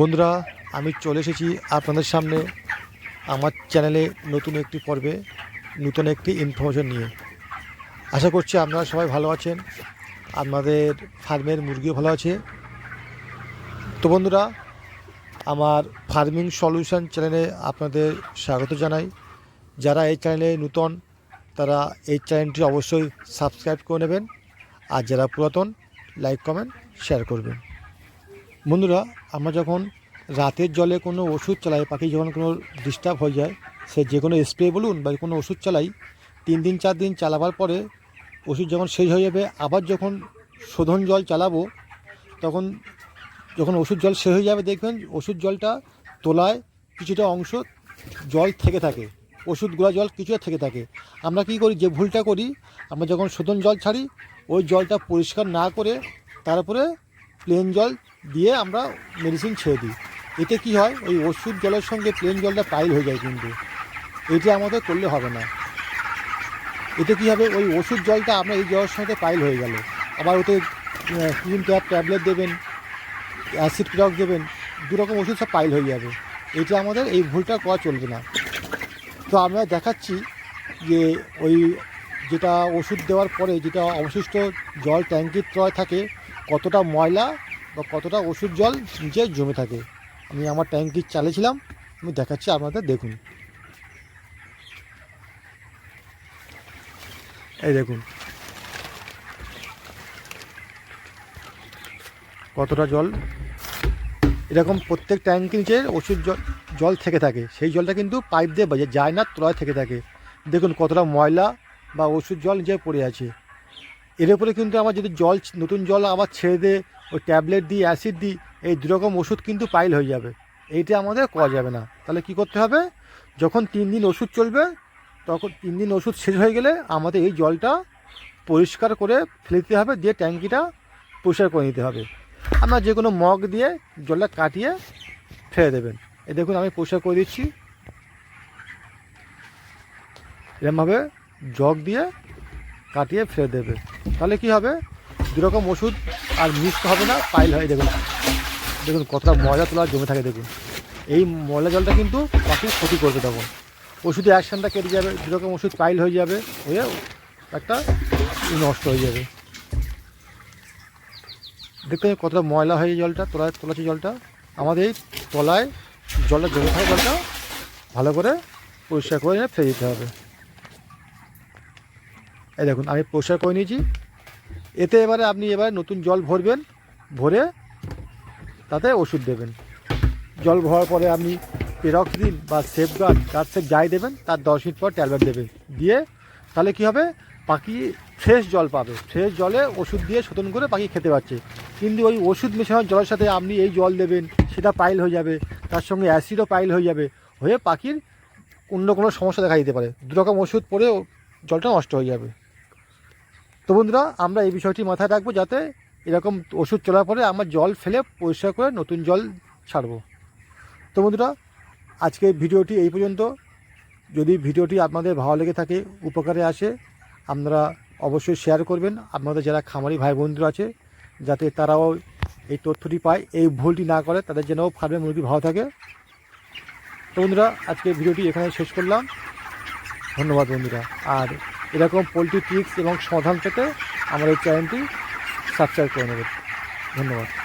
বন্ধুরা, আমি চলে এসেছি আপনাদের সামনে আমার চ্যানেলে নতুন একটি পর্বে, নতুন একটি ইনফরমেশন নিয়ে। আশা করছি আপনারা সবাই ভালো আছেন, আপনাদের ফার্মের মুরগিও ভালো আছে। তো বন্ধুরা, আমার ফার্মিং সলিউশন চ্যানেলে আপনাদের স্বাগত জানাই। যারা এই চ্যানেলে নূতন, তারা এই চ্যানেলটি অবশ্যই সাবস্ক্রাইব করে নেবেন। আর যারা পুরাতন, লাইক, কমেন্ট শেয়ার করবেন। বন্ধুরা, আমরা যখন রাতের জলে কোনো ওষুধ চালাই, পাখি যখন কোনো ডিস্টার্ব হয়ে যায়, সে যে কোনো স্প্রে বলুন বা কোনো ওষুধ চালাই, তিন দিন, চার দিন চালাবার পরে ওষুধ যখন শেষ হয়ে যাবে, আবার যখন শোধন জল চালাবো, তখন যখন ওষুধ জল শেষ হয়ে যাবে, দেখবেন ওষুধ জলটা তোলায় কিছুটা অংশ জল থেকে থাকে ওষুধ গুঁড়া জল কিছুটা থেকে থাকে। আমরা কি করি, যে ভুলটা করি, আমরা যখন শোধন জল ছাড়ি, ওই জলটা পরিষ্কার না করে তারপরে প্লেন জল দিয়ে আমরা মেডিসিন ছেড়ে দিই। এতে কি হয়? ওই ওষুধ জলের সঙ্গে প্লেন জলটা পাইল হয়ে যায় কিন্তু। এটা আমাদের করলে হবে না। এতে কি হবে? ওই ওষুধ জলটা আমরা এই জলের সঙ্গে পাইল হয়ে গেল। আবার ওতে ক্রিম ট্যাব ট্যাবলেট দেবেন অ্যাসিড পিরক দেবেন, দু রকম ওষুধ সব পাইল হয়ে যাবে। এটা আমাদের এই ভুলটা করা চলবে না। তো আমরা দেখাচ্ছি যে ওই যেটা ওষুধ দেওয়ার পরে যেটা অবশিষ্ট জল ট্যাঙ্কির তলায় থাকে কতটা ময়লা বা কতটা ওষুধ জল নিচে জমে থাকে। আমি আমার ট্যাঙ্কি চালিয়েছিলাম, আমি দেখাচ্ছি আপনাদের, দেখুন। এই দেখুন। কতটা জল? এরকম প্রত্যেক ট্যাঙ্কি নিচে ওষুধ জল জল থেকে থাকে। সেই জলটা কিন্তু পাইপ দিয়ে যায় না, তলায় থেকে থাকে। দেখুন কতটা ময়লা বা ওষুধ জল নিচে পড়ে আছে। এর উপরে কিন্তু আমার যদি জল, নতুন জল আবার ছেড়ে দিয়ে ওই ট্যাবলেট দিই অ্যাসিড দিই এই দুরকম ওষুধ কিন্তু পাইল হয়ে যাবে। এইটা আমাদের করা যাবে না। তাহলে কি করতে হবে? যখন তিন দিন ওষুধ চলবে, তখন তিন দিন ওষুধ শেষ হয়ে গেলে আমাদের এই জলটা পরিষ্কার করে ফেলে দিতে হবে দিয়ে ট্যাঙ্কিটা পরিষ্কার করে নিতে হবে। আমরা যে কোনো মগ দিয়ে জলটা কাটিয়ে ফেলে দেবেন। এই দেখুন আমি পরিষ্কার করে দিচ্ছি। এরমভাবে জগ দিয়ে কাটিয়ে ফেলে দেবে। তাহলে কি হবে? দুরকম ওষুধ আর মিক্স হবে না, পাইল হয় দেখুন দেখুন কতটা ময়লা তোলা জমে থাকে, দেখুন। এই ময়লা জলটা কিন্তু পাখির ক্ষতি করবে তখন। ওষুধের অ্যাকশানটা কেটে যাবে, দুরকম ওষুধ পাইল হয়ে যাবে, হয়ে একটা নষ্ট হয়ে যাবে। দেখতে পাচ্ছেন কতটা ময়লা হয়ে জলটা তোলায় তোলাচ্ছে জলটা। আমাদের এই তলায় জলটা জমে থাকে জলটা ভালো করে পরিষ্কার করে ফেলে দিতে হবে। এই দেখুন, আমি পরিষ্কার করে নিয়েছি। এতে এবারে আপনি এবারে নতুন জল ভরবেন, ভরে তাতে ওষুধ দেবেন। জল ভরার পরে আপনি পেরক্স দিন বা সেফগার্ড তার সে যাই দেবেন, তার দশ মিনিট পর ট্যাবলেট দেবেন দিয়ে তাহলে কি হবে? পাখি ফ্রেশ জল পাবে। ফ্রেশ জলে ওষুধ দিয়ে শোধন করে পাখি খেতে পারছে। কিন্তু ওই ওষুধ মেশানোর জলের সাথে আপনি এই জল দেবেন, সেটা পাইল হয়ে যাবে, তার সঙ্গে অ্যাসিডও পাইল হয়ে যাবে, হয়ে পাখির অন্য কোনো সমস্যা দেখা দিতে পারে। দুরকম ওষুধ পরে জলটা নষ্ট হয়ে যাবে। তো বন্ধুরা, আমরা এই বিষয়টি মাথায় রাখব যাতে এরকম ওষুধ চলার পরে আমরা জল ফেলে পরিষ্কার করে নতুন জল ছাড়বো। তো বন্ধুরা, আজকে ভিডিওটি এই পর্যন্ত। যদি ভিডিওটি আপনাদের ভালো লেগে থাকে, উপকারে আসে, আপনারা অবশ্যই শেয়ার করবেন। আপনাদের যারা খামারি ভাই বন্ধুরা আছে, যাতে তারাও এই তথ্যটি পায়, এই ভুলটি না করে, তাদের যেন ফার্মে মুরগি ভালো থাকে। তো বন্ধুরা, আজকে ভিডিওটি এখানে শেষ করলাম। ধন্যবাদ বন্ধুরা। আর এরকম পোলট্রি ট্রিক্স এবং সমাধান পেতে আমার এই চ্যানেলটি সাবস্ক্রাইব করে নেবেন। ধন্যবাদ।